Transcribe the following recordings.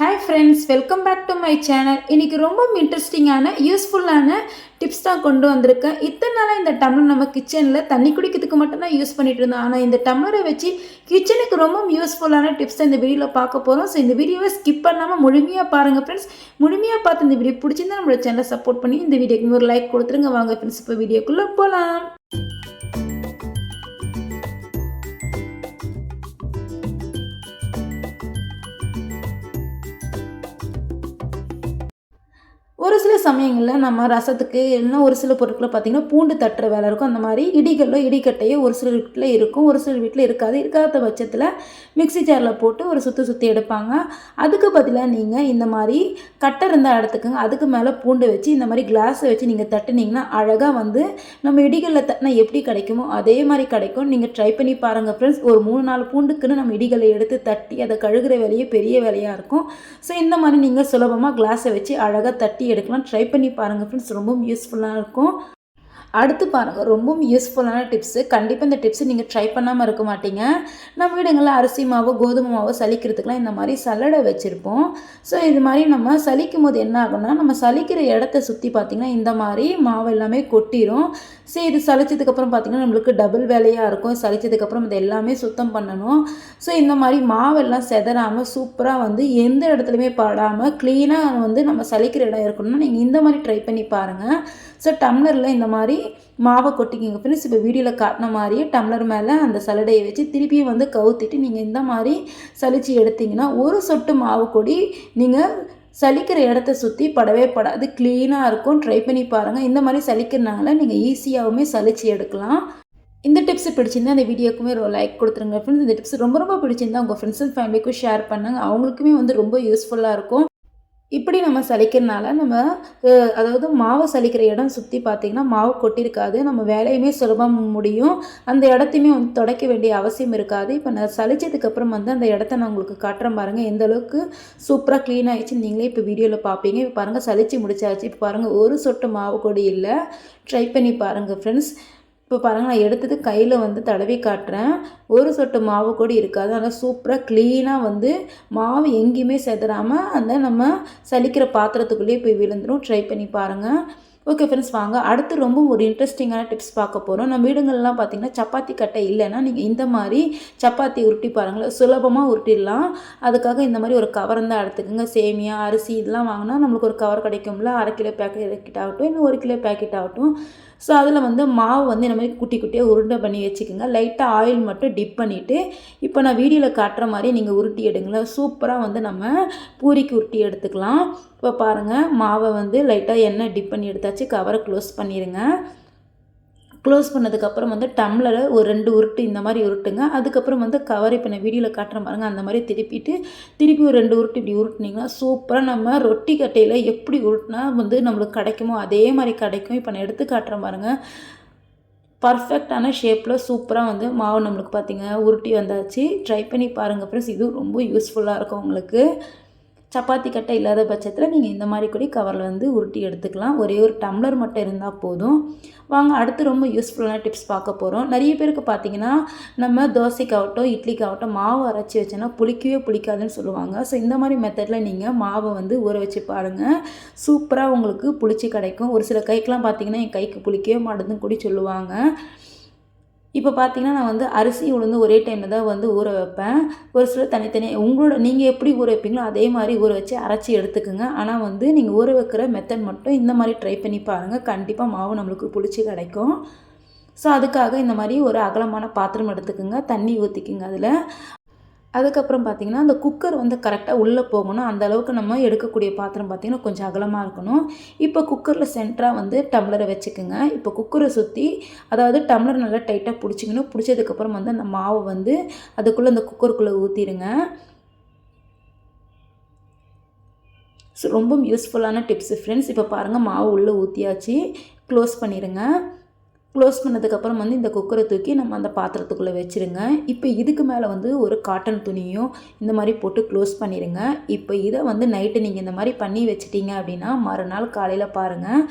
Hi friends welcome back to my channel இன்றைக்கி ரொம்ப இன்ட்ரெஸ்டிங்கான யூஸ்ஃபுல்லான டிப்ஸ் தான் கொண்டு வந்திருக்கேன். இத்தனை நாளாக இந்த டம்ளர் நம்ம கிச்சனில் தண்ணி குடிக்கிறதுக்கு மட்டும்தான் யூஸ் பண்ணிட்டு இருந்தோம். ஆனால் இந்த டம்ளரை வச்சு கிச்சனுக்கு ரொம்ப யூஸ்ஃபுல்லான டிப்ஸ் தான் இந்த வீடியோவில் பார்க்க போகிறோம் ஸோ இந்த வீடியோவை ஸ்கிப் பண்ணாமல் முழுமையாக பாருங்கள் ஃப்ரெண்ட்ஸ் முழுமையாக பார்த்து இந்த வீடியோ பிடிச்சிருந்தா நம்மளோட சேனலை சப்போர்ட் பண்ணி இந்த வீடியோக்கு ஒரு லைக் கொடுத்துருங்க. வாங்க ஃப்ரெண்ட்ஸ் இப்போ வீடியோக்குள்ளே போகலாம் சமயங்களில் நம்ம ரசத்துக்கு இல்லைன்னா ஒரு சில பொருட்களை பார்த்திங்கன்னா பூண்டு தட்டுற வேலை இருக்கும். அந்த மாதிரி இடிகளோ இடிக்கட்டையோ ஒரு சில வீட்டில் இருக்கும். ஒரு சில வீட்டில் இருக்காது. இருக்காத பட்சத்தில் மிக்ஸி ஜாரில் போட்டு ஒரு சுற்றி சுற்றி எடுப்பாங்க. அதுக்கு பதிலாக நீங்கள் இந்த மாதிரி கட்டை இருந்தால் எடுத்துக்கோங்க அதுக்கு மேலே பூண்டு வச்சு இந்த மாதிரி கிளாஸை வச்சு நீங்கள் தட்டுனீங்கன்னா அழகாக வந்து நம்ம இடிகளில் தட்டினா எப்படி கிடைக்குமோ அதே மாதிரி கிடைக்கும். நீங்கள் ட்ரை பண்ணி பாருங்கள் ஃப்ரெண்ட்ஸ் ஒரு மூணு நாலு பூண்டுக்குன்னு நம்ம இடிகளை எடுத்து தட்டி அதை கழுகுற வேலையே பெரிய வேலையாக இருக்கும். ஸோ இந்த மாதிரி நீங்கள் சுலபமாக கிளாஸை வச்சு அழகாக தட்டி எடுக்கலாம். ட்ரை பண்ணி பாருங்கள் ஃப்ரெண்ட்ஸ் ரொம்பவும் யூஸ்ஃபுல்லாக இருக்கும். அடுத்து பாருங்கள் ரொம்பவும் யூஸ்ஃபுல்லான டிப்ஸு கண்டிப்பாக இந்த டிப்ஸு நீங்கள் ட்ரை பண்ணாமல் இருக்க மாட்டீங்க. நம்ம வீடுங்களில் அரிசி மாவோ கோதுமை மாவோ சலிக்கிறதுக்குலாம் இந்த மாதிரி சல்லடை வச்சுருப்போம். ஸோ இது மாதிரி நம்ம சலிக்கும் போது என்ன ஆகும்னா நம்ம சலிக்கிற இடத்த சுற்றி பார்த்திங்கன்னா இந்த மாதிரி மாவு எல்லாமே கொட்டிடும் ஸோ இது சலிச்சதுக்கப்புறம் பார்த்திங்கன்னா நம்மளுக்கு டபுள் வேலையாக இருக்கும். சலிச்சதுக்கப்புறம் இது எல்லாமே சுத்தம் பண்ணணும். ஸோ இந்த மாதிரி மாவெல்லாம் செதறாமல் சூப்பராக வந்து எந்த இடத்துலையுமே படாமல் க்ளீனாக வந்து நம்ம சலிக்கிற இடம் இருக்கணும்னா நீங்கள் இந்த மாதிரி ட்ரை பண்ணி பாருங்கள் ஸோ டம்ளரில் இந்த மாதிரி மாவை கொட்டிக்கிங்க. ஃப்ரெண்ட்ஸ் இப்போ வீடியோவில் காட்டின மாதிரியே டம்ளர் மேலே அந்த சலடையை வச்சு திருப்பியும் வந்து கவுத்திட்டு நீங்கள் இந்த மாதிரி சலிச்சு எடுத்திங்கன்னா ஒரு சொட்டு மாவு கொடி நீங்கள் சலிக்கிற இடத்த சுற்றி படவே படாது. க்ளீனாக இருக்கும். ட்ரை பண்ணி பாருங்கள் இந்த மாதிரி சலிக்கிறனால நீங்கள் ஈஸியாகவுமே சலிச்சு எடுக்கலாம். இந்த டிப்ஸ் பிடிச்சிருந்தா அந்த வீடியோக்குமே ஒரு லைக் கொடுத்துருங்க. ஃப்ரெண்ட்ஸ் இந்த டிப்ஸ் ரொம்ப ரொம்ப பிடிச்சிருந்தா உங்கள் ஃப்ரெண்ட்ஸ் அண்ட் ஃபேமிலிக்கும் ஷேர் பண்ணுங்கள் அவங்களுக்குமே வந்து ரொம்ப யூஸ்ஃபுல்லாக இருக்கும். இப்படி நம்ம சலிக்கிறனால நம்ம அதாவது மாவு சலிக்கிற இடம் சுற்றி பார்த்திங்கன்னா மாவு கொட்டியிருக்காது. நம்ம வேலையுமே சுலபமாக முடியும். அந்த இடத்தையுமே வந்து தொடக்க வேண்டிய அவசியம் இருக்காது. இப்போ நான் சலிச்சதுக்கப்புறம் வந்து அந்த இடத்த நான் உங்களுக்கு காட்டுறேன் பாருங்கள் எந்த அளவுக்கு சூப்பராக க்ளீன் ஆகிடுச்சு நீங்களே இப்போ வீடியோவில் பார்ப்பீங்க இப்போ பாருங்கள் சலிச்சு முடிச்சாச்சு. இப்போ பாருங்கள் ஒரு சொட்டு மாவு கொடி இல்லை. ட்ரை பண்ணி பாருங்கள் ஃப்ரெண்ட்ஸ் இப்போ பாருங்கள் நான் எடுத்தது கையில் வந்து தடவி காட்டுறேன். ஒரு சொட்டு மாவு கூட இருக்காது. நல்லா சூப்பராக க்ளீனாக வந்து மாவு எங்கேயுமே செதறாமல் அந்த நம்ம சலிக்கிற பாத்திரத்துக்குள்ளேயே போய் விழுந்துடும் ட்ரை பண்ணி பாருங்கள் ஓகே ஃப்ரெண்ட்ஸ் வாங்க. அடுத்து ரொம்ப ஒரு இன்ட்ரெஸ்டிங்கான டிப்ஸ் பார்க்க போகிறோம் நம்ம வீடுங்கள்லாம் பார்த்திங்கன்னா சப்பாத்தி கட்டை இல்லைன்னா நீங்கள் இந்த மாதிரி சப்பாத்தி உருட்டி பாருங்களேன். சுலபமாக உருட்டிடலாம். அதுக்காக இந்த மாதிரி ஒரு கவர் தான் எடுத்துக்கோங்க. சேமியா அரிசி இதெல்லாம் வாங்கினா நம்மளுக்கு ஒரு கவர் கிடைக்கும்ல. அரை கிலோ பேக்கெட் ஆகட்டும் இன்னும் ஒரு கிலோ பேக்கெட் ஆகட்டும். ஸோ அதில் வந்து மாவு வந்து இந்த மாதிரி குட்டி குட்டியாக உருண்டை பண்ணி வச்சுக்கோங்க. லைட்டாக ஆயில் மட்டும் டிப் பண்ணிவிட்டு இப்போ நான் வீடியோவில் காட்டுற மாதிரி நீங்கள் உருட்டி எடுங்களேன். சூப்பராக வந்து நம்ம பூரிக்கு உருட்டி எடுத்துக்கலாம். இப்போ பாருங்கள் மாவை வந்து லைட்டாக எண்ணெய் டிப் பண்ணி எடுத்தாச்சு கவரை க்ளோஸ் பண்ணிடுங்க க்ளோஸ் பண்ணதுக்கப்புறம் வந்து டம்ளரை ஒரு ரெண்டு உருட்டு இந்த மாதிரி உருட்டுங்க. அதுக்கப்புறம் வந்து கவர் இப்போ நான் வீடியோவில் காட்டுற பாருங்க அந்த மாதிரி திருப்பிட்டு திருப்பி ஒரு ரெண்டு உருட்டு இப்படி உருட்டுனீங்கன்னா சூப்பராக நம்ம ரொட்டி கட்டையில் எப்படி உருட்டினா வந்து நம்மளுக்கு கிடைக்குமோ அதே மாதிரி கிடைக்கும். இப்போ நான் எடுத்து காட்டுறேன் பாருங்கள் பர்ஃபெக்டான ஷேப்பில் சூப்பராக வந்து மாவு நம்மளுக்கு பார்த்திங்க உருட்டி வந்தாச்சு. ட்ரை பண்ணி பாருங்கள் ஃப்ரெண்ட்ஸ் இது ரொம்ப யூஸ்ஃபுல்லாக இருக்கும் உங்களுக்கு. சப்பாத்தி கட்டை இல்லாத பட்சத்தில் நீங்கள் இந்த மாதிரி கூட கவரில் வந்து உருட்டி எடுத்துக்கலாம். ஒரே ஒரு டம்ளர் மட்டும் இருந்தால் போதும். வாங்க அடுத்து ரொம்ப யூஸ்ஃபுல்லான டிப்ஸ் பார்க்க போகிறோம் நிறைய பேருக்கு பார்த்தீங்கன்னா நம்ம தோசைக்காகட்டும் இட்லிக்காகட்டும் மாவு அரைச்சி வச்சோன்னா புளிக்கவே புளிக்காதுன்னு சொல்லுவாங்க. ஸோ இந்த மாதிரி மெத்தடில் நீங்கள் மாவை வந்து ஊற வச்சு பாருங்கள் சூப்பராக உங்களுக்கு புளிச்சு கிடைக்கும். ஒரு சில கைக்கெலாம் பார்த்தீங்கன்னா என் கைக்கு புளிக்கவே மாட்டேதுன்னு கூட சொல்லுவாங்க. இப்போ பார்த்தீங்கன்னா நான் வந்து அரிசி உளுந்து ஒரே டைமில் தான் வந்து ஊற வைப்பேன். ஒரு சிலர் தனித்தனியாக உங்களோட நீங்கள் எப்படி ஊற வைப்பீங்களோ அதே மாதிரி ஊற வச்சு அரைச்சி எடுத்துக்கோங்க. ஆனால் வந்து நீங்கள் ஊற வைக்கிற மெத்தட் மட்டும் இந்த மாதிரி ட்ரை பண்ணி பாருங்கள் கண்டிப்பாக மாவு நம்மளுக்கு பிடிச்சி கிடைக்கும். ஸோ அதுக்காக இந்த மாதிரி ஒரு அகலமான பாத்திரம் எடுத்துக்கோங்க. தண்ணி ஊற்றிக்குங்க அதில். அதுக்கப்புறம் பார்த்திங்கன்னா அந்த குக்கர் வந்து கரெக்டாக உள்ளே போகணும். அந்த அளவுக்கு நம்ம எடுக்கக்கூடிய பாத்திரம் பார்த்திங்கன்னா கொஞ்சம் அகலமாக இருக்கணும். இப்போ குக்கரில் சென்டராக வந்து டம்ளரை வச்சுக்கோங்க. இப்போ குக்கரை சுற்றி அதாவது டம்ளர் நல்லா டைட்டாக பிடிச்சிக்கணும். பிடிச்சதுக்கப்புறம் வந்து அந்த மாவை வந்து அதுக்குள்ளே அந்த குக்கருக்குள்ளே ஊற்றிடுங்க ஸோ ரொம்ப யூஸ்ஃபுல்லான டிப்ஸு ஃப்ரெண்ட்ஸ் இப்போ பாருங்கள் மாவு உள்ளே ஊற்றியாச்சு க்ளோஸ் பண்ணிடுங்க க்ளோஸ் பண்ணதுக்கப்புறம் வந்து இந்த குக்கரை தூக்கி நம்ம அந்த பாத்திரத்துக்குள்ளே வச்சுருங்க. இப்போ இதுக்கு மேலே வந்து ஒரு காட்டன் துணியும் இந்த மாதிரி போட்டு க்ளோஸ் பண்ணிடுங்க இப்போ இதை வந்து நைட்டு நீங்கள் இந்த மாதிரி பண்ணி வச்சிட்டிங்க அப்படின்னா மறுநாள் காலையில் பாருங்கள்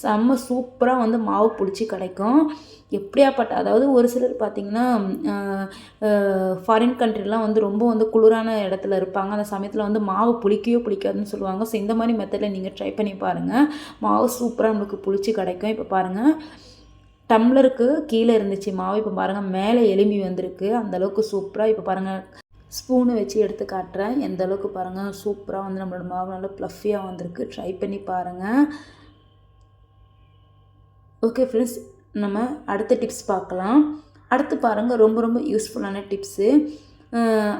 செம்ம சூப்பராக வந்து மாவு பிடிச்சி கிடைக்கும். எப்படியாப்பட்ட அதாவது ஒரு சிலர் பார்த்திங்கன்னா ஃபாரின் கண்ட்ரிலாம் வந்து ரொம்ப வந்து குளிரான இடத்துல இருப்பாங்க. அந்த சமயத்தில் வந்து மாவு புளிக்கவே பிடிக்காதுன்னு சொல்லுவாங்க. ஸோ இந்த மாதிரி மெத்தடில் நீங்கள் ட்ரை பண்ணி பாருங்கள் மாவு சூப்பராக நம்மளுக்கு புளிச்சு கிடைக்கும். இப்போ பாருங்கள் டம்ளருக்கு கீழே இருந்துச்சு மாவு. இப்போ பாருங்கள் மேலே எலும்பி வந்திருக்கு. அந்தளவுக்கு சூப்பராக இப்போ பாருங்கள் ஸ்பூனு வச்சு எடுத்து காட்டுறேன். எந்த அளவுக்கு பாருங்கள் சூப்பராக வந்து நம்மளோட மாவு நல்லா ப்ளஃபியாக வந்திருக்கு. ட்ரை பண்ணி பாருங்கள் ஓகே ஃப்ரெண்ட்ஸ் நம்ம அடுத்த டிப்ஸ் பார்க்கலாம். அடுத்து பாருங்கள் ரொம்ப ரொம்ப யூஸ்ஃபுல்லான டிப்ஸு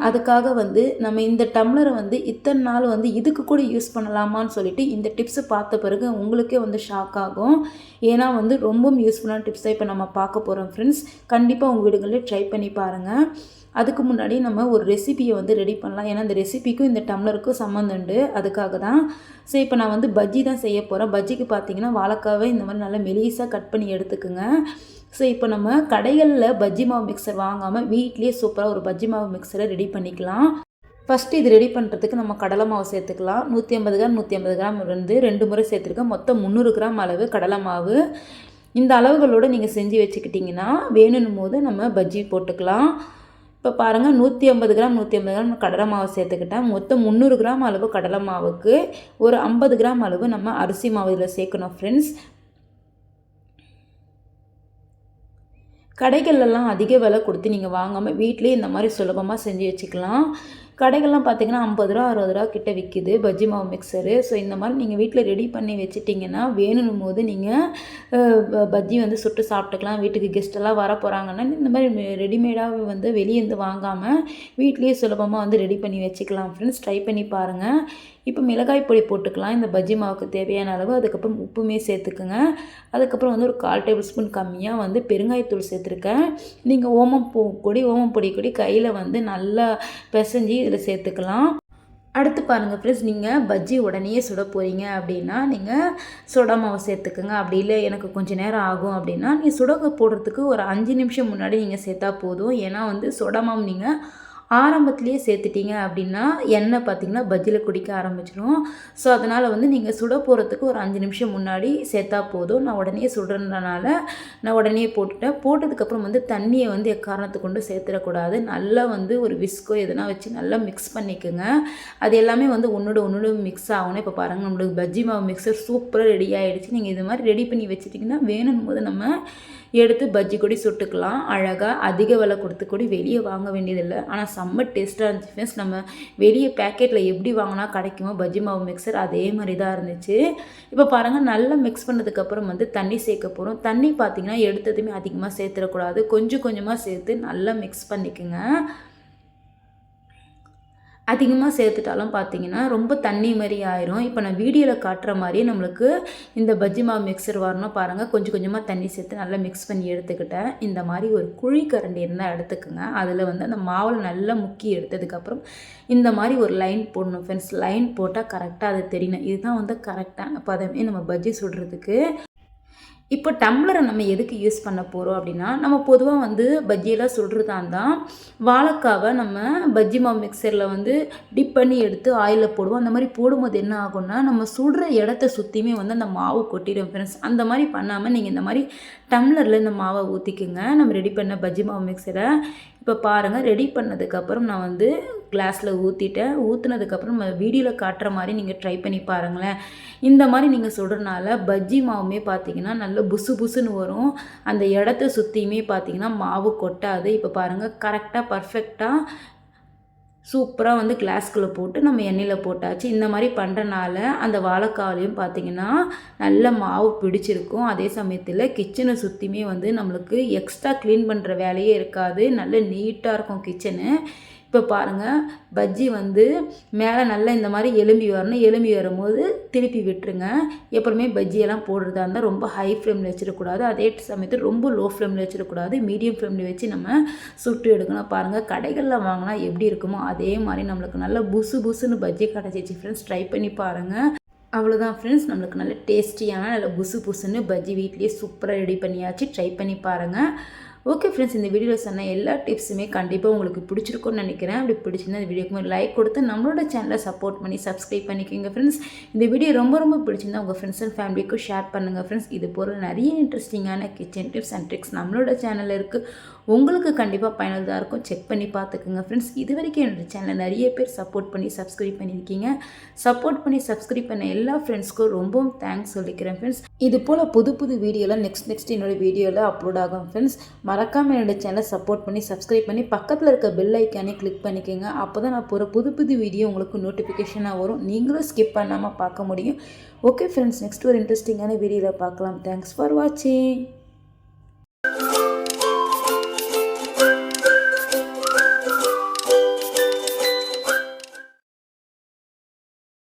அதுக்காக வந்து நம்ம இந்த டம்ளரை வந்து இத்தனை நாள் வந்து இதுக்கு கூட யூஸ் பண்ணலாமான்னு சொல்லிட்டு இந்த டிப்ஸை பார்த்த பிறகு உங்களுக்கே வந்து ஷாக் ஆகும். ஏன்னா வந்து ரொம்பவும் யூஸ்ஃபுல்லான டிப்ஸை இப்போ நம்ம பார்க்க போகிறோம் ஃப்ரெண்ட்ஸ் கண்டிப்பாக உங்கள் வீடுகளிலே ட்ரை பண்ணி பாருங்கள் அதுக்கு முன்னாடி நம்ம ஒரு ரெசிபியை வந்து ரெடி பண்ணலாம். ஏன்னா இந்த ரெசிபிக்கும் இந்த டம்ளருக்கும் சம்மந்தம் உண்டு. அதுக்காக தான். ஸோ இப்போ நான் வந்து பஜ்ஜி தான் செய்ய போகிறேன் பஜ்ஜிக்கு பார்த்தீங்கன்னா வாழைக்காவை இந்த மாதிரி நல்லா மெலிசாக கட் பண்ணி எடுத்துக்குங்க. ஸோ இப்போ நம்ம கடைகளில் பஜ்ஜி மாவு மிக்சர் வாங்காமல் வீட்லேயே சூப்பராக ஒரு பஜ்ஜி மாவு மிக்சரை ரெடி பண்ணிக்கலாம். ஃபஸ்ட்டு இது ரெடி பண்ணுறதுக்கு நம்ம கடலை மாவு சேர்த்துக்கலாம். நூற்றி ஐம்பது கிராம் நூற்றி ஐம்பது கிராம் இருந்து ரெண்டு முறை சேர்த்துருக்கேன் மொத்தம் முந்நூறு கிராம் அளவு கடலை மாவு. இந்த அளவுகளோடு நீங்கள் செஞ்சு வச்சுக்கிட்டிங்கன்னா வேணும் போது நம்ம பஜ்ஜி போட்டுக்கலாம். இப்போ பாருங்கள் நூற்றி ஐம்பது கிராம் நூற்றி ஐம்பது கிராம் கடலை மாவு சேர்த்துக்கிட்டேன். மொத்தம் முந்நூறு கிராம் அளவு கடலை மாவுக்கு ஒரு ஐம்பது கிராம் அளவு நம்ம அரிசி மாவு இதில் சேர்க்கணும் ஃப்ரெண்ட்ஸ் கடைகள்லாம் அதிக விலை கொடுத்து நீங்கள் வாங்காமல் வீட்லேயே இந்த மாதிரி சுலபமாக செஞ்சு வச்சுக்கலாம். கடைகள்லாம் பார்த்திங்கன்னா ஐம்பது ரூபா அறுபது ரூபா கிட்ட விற்கிது பஜ்ஜி மாவு மிக்சரு ஸோ இந்த மாதிரி நீங்கள் வீட்டில் ரெடி பண்ணி வச்சுட்டிங்கன்னா வேணும் போது நீங்கள் பஜ்ஜி வந்து சுட்டு சாப்பிட்டுக்கலாம். வீட்டுக்கு கெஸ்ட்டெல்லாம் வர போகிறாங்கன்னா இந்த மாதிரி ரெடிமேடாக வந்து வெளியேருந்து வாங்காமல் வீட்லேயே சுலபமாக வந்து ரெடி பண்ணி வச்சுக்கலாம். ஃப்ரெண்ட்ஸ் ட்ரை பண்ணி பாருங்கள் இப்போ மிளகாய் பொடி போட்டுக்கலாம். இந்த பஜ்ஜி மாவுக்கு தேவையான அளவு. அதுக்கப்புறம் உப்புமே சேர்த்துக்குங்க. அதுக்கப்புறம் வந்து ஒரு கால் டேபிள் ஸ்பூன் கம்மியாக வந்து பெருங்காயத்தூள் சேர்த்துருக்கேன். நீங்கள் ஓமம் பூ கொடி ஓமம் பொடி கொடி கையில் வந்து நல்லா பிசைஞ்சி இதில் சேர்த்துக்கலாம். அடுத்து பாருங்கள் ஃப்ரெண்ட்ஸ் நீங்கள் பஜ்ஜி உடனே சுட போகிறீங்க அப்படின்னா நீங்கள் சுட மாவு சேர்த்துக்குங்க. அப்படி இல்லை எனக்கு கொஞ்சம் நேரம் ஆகும் அப்படின்னா நீங்கள் சுட போடுறதுக்கு ஒரு அஞ்சு நிமிஷம் முன்னாடி நீங்கள் சேர்த்தா போதும். ஏன்னா வந்து சுட மாவு நீங்கள் ஆரம்பத்துலேயே சேர்த்துட்டிங்க அப்படின்னா எண்ணெய் பார்த்திங்கன்னா பஜ்ஜியில் குடிக்க ஆரம்பிச்சிடும் ஸோ அதனால் வந்து நீங்கள் சுட போகிறதுக்கு ஒரு அஞ்சு நிமிஷம் முன்னாடி சேர்த்தா போதும். நான் உடனே சுடுறதுனால நான் உடனே போட்டுட்டேன். போட்டதுக்கப்புறம் வந்து தண்ணியை வந்து எக்காரணத்துக்கு கொண்டு சேர்த்துடக்கூடாது. நல்லா வந்து ஒரு விஸ்கோ எதனா வச்சு நல்லா மிக்ஸ் பண்ணிக்கோங்க. அது எல்லாமே வந்து ஒன்றோட ஒன்றோட மிக்ஸ் ஆகணும். இப்போ பாருங்கள் நம்மளுக்கு பஜ்ஜி மாவு மிக்சர் சூப்பராக ரெடி ஆகிடுச்சு நீங்கள் இது மாதிரி ரெடி பண்ணி வச்சுட்டிங்கன்னா வேணும் போது நம்ம எடுத்து பஜ்ஜி கொடி சுட்டுக்கலாம். அழகாக அதிக விலை கொடுத்து கூட வெளியே வாங்க வேண்டியதில்லை. ஆனால் செம்ம டேஸ்ட்டாக இருந்துச்சு ஃப்ரெண்ட்ஸ் நம்ம வெளியே பேக்கெட்டில் எப்படி வாங்கினா கிடைக்குமோ பஜ்ஜி மாவு மிக்சர் அதே மாதிரி தான் இருந்துச்சு. இப்போ பாருங்கள் நல்லா மிக்ஸ் பண்ணதுக்கப்புறம் வந்து தண்ணி சேர்க்க போகிறோம் தண்ணி பார்த்திங்கன்னா எடுத்ததுமே அதிகமாக சேர்த்துடக்கூடாது. கொஞ்சம் கொஞ்சமாக சேர்த்து நல்லா மிக்ஸ் பண்ணிக்கோங்க. அதிகமாக சேர்த்துட்டாலும் பார்த்தீங்கன்னா ரொம்ப தண்ணி மாதிரி ஆயிரும். இப்போ நான் வீடியோவில் காட்டுற மாதிரியே நம்மளுக்கு இந்த பஜ்ஜி மாவு மிக்சர் வரணும் பாருங்கள் கொஞ்சம் கொஞ்சமாக தண்ணி சேர்த்து நல்லா மிக்ஸ் பண்ணி எடுத்துக்கிட்டேன். இந்த மாதிரி ஒரு குழி கரண்டி இருந்தால் எடுத்துக்கோங்க. அதில் வந்து அந்த மாவில் நல்லா முக்கி எடுத்ததுக்கப்புறம் இந்த மாதிரி ஒரு லைன் போடணும் ஃப்ரெண்ட்ஸ் லைன் போட்டால் கரெக்டாக அது தெரியணும் இதுதான் வந்து கரெக்டான பதமே நம்ம பஜ்ஜி சுடுறதுக்கு. இப்போ டம்ளரை நம்ம எதுக்கு யூஸ் பண்ண போகிறோம் அப்படின்னா நம்ம பொதுவாக வந்து பஜ்ஜியெல்லாம் சுடுறதா இருந்தால் வாழைக்காவை நம்ம பஜ்ஜி மாவு மிக்சரில் வந்து டிப் பண்ணி எடுத்து ஆயிலில் போடுவோம். அந்த மாதிரி போடும்போது என்ன ஆகும்னா நம்ம சுடுற இடத்த சுற்றியுமே வந்து அந்த மாவு கொட்டிடும் ஃப்ரெண்ட்ஸ் அந்த மாதிரி பண்ணாமல் நீங்கள் இந்த மாதிரி டம்ளரில் இந்த மாவை ஊற்றிக்குங்க நம்ம ரெடி பண்ண பஜ்ஜி மாவு மிக்சரை இப்போ பாருங்கள் ரெடி பண்ணதுக்கப்புறம் நான் வந்து கிளாஸில் ஊற்றிட்டேன் ஊற்றுனதுக்கப்புறம் நம்ம வீடியோவில் காட்டுற மாதிரி நீங்கள் ட்ரை பண்ணி பாருங்களேன். இந்த மாதிரி நீங்கள் சொல்கிறனால பஜ்ஜி மாவுமே பார்த்தீங்கன்னா நல்ல புசு புசுன்னு வரும். அந்த இடத்த சுற்றியுமே பார்த்தீங்கன்னா மாவு கொட்டாது. இப்போ பாருங்கள் கரெக்டாக பர்ஃபெக்டாக சூப்பராக வந்து கிளாஸ்குள்ளே போட்டு நம்ம எண்ணெயில் போட்டாச்சு. இந்த மாதிரி பண்ணுறனால அந்த வாழைக்காவிலையும் பார்த்திங்கன்னா நல்ல மாவு பிடிச்சிருக்கும். அதே சமயத்தில் கிச்சனை சுற்றியுமே வந்து நம்மளுக்கு எக்ஸ்ட்ரா க்ளீன் பண்ணுற வேலையே இருக்காது. நல்ல நீட்டாக இருக்கும் கிச்சனு இப்போ பாருங்கள் பஜ்ஜி வந்து மேலே நல்லா இந்த மாதிரி எலும்பி வரணும். எலும்பி வரும்போது திருப்பி விட்டுருங்க. எப்பவுமே பஜ்ஜியெல்லாம் போடுறதா இருந்தால் ரொம்ப ஹை ஃப்ளேமில் வச்சிடக்கூடாது. அதே சமயத்தில் ரொம்ப லோ ஃப்ளேமில் வச்சிடக்கூடாது மீடியம் ஃப்ளேமில் வச்சு நம்ம சுட்டு எடுக்கணும். பாருங்கள் கடைகளில் வாங்கினா எப்படி இருக்குமோ அதே மாதிரி நம்மளுக்கு நல்லா புசு புசுன்னு பஜ்ஜி கிடச்சிச்சு. ஃப்ரெண்ட்ஸ் ட்ரை பண்ணி பாருங்கள் அவ்வளோதான் ஃப்ரெண்ட்ஸ் நம்மளுக்கு நல்ல டேஸ்டியான நல்ல புசு புசுன்னு பஜ்ஜி வீட்லேயே சூப்பராக ரெடி பண்ணியாச்சு. ட்ரை பண்ணி பாருங்கள் ஓகே ஃப்ரெண்ட்ஸ் இந்த வீடியோவில் சொன்ன எல்லா டிப்ஸுமே கண்டிப்பாக உங்களுக்கு பிடிச்சிருக்கும்னு நினைக்கிறேன். அப்படி பிடிச்சிருந்தா இந்த வீடியோக்கு லைக் கொடுத்து நம்மளோட சேனலை சப்போர்ட் பண்ணி சப்ஸ்கிரைப் பண்ணிக்கோங்க ஃப்ரெண்ட்ஸ் இந்த வீடியோ ரொம்ப ரொம்ப பிடிச்சிருந்தா உங்கள் ஃப்ரெண்ட்ஸ் அண்ட் ஃபேமிலிக்கும் ஷேர் பண்ணுங்கள் ஃப்ரெண்ட்ஸ் இது போல் நிறைய இன்ட்ரெஸ்டிங்கான கிச்சன் டிப்ஸ் அண்ட் ட்ரிக்ஸ் நம்மளோட சேனலில் இருக்குது உங்களுக்கு கண்டிப்பாக பயனுள்ளதாக இருக்கும். செக் பண்ணி பார்த்துக்குங்க ஃப்ரெண்ட்ஸ் இது வரைக்கும் என்னோடய சேனலை நிறைய பேர் சப்போர்ட் பண்ணி சப்ஸ்கிரைப் பண்ணியிருக்கீங்க. சப்போர்ட் பண்ணி சப்ஸ்கிரைப் பண்ண எல்லா ஃப்ரெண்ட்ஸ்க்கும் ரொம்பவும் தேங்க்ஸ் சொல்லிக்கிறேன் ஃப்ரெண்ட்ஸ் இது போல் புது புது வீடியோலாம் நெக்ஸ்ட் நெக்ஸ்ட் என்னோடய வீடியோவில் அப்லோட் ஆகும் ஃப்ரெண்ட்ஸ் மறக்காமல் என்னோடய சேனலை சப்போர்ட் பண்ணி சப்ஸ்கிரைப் பண்ணி பக்கத்தில் இருக்க பெல் ஐக்கானே கிளிக் பண்ணிக்கோங்க. அப்போ தான் நான் போகிற புது புது வீடியோ உங்களுக்கு நோட்டிஃபிகேஷனாக வரும். நீங்களும் ஸ்கிப் பண்ணாமல் பார்க்க முடியும். ஓகே ஃப்ரெண்ட்ஸ் நெக்ஸ்ட் ஒரு இன்ட்ரெஸ்டிங்கான வீடியோவில் பார்க்கலாம். தேங்க்ஸ் ஃபார் வாட்சிங்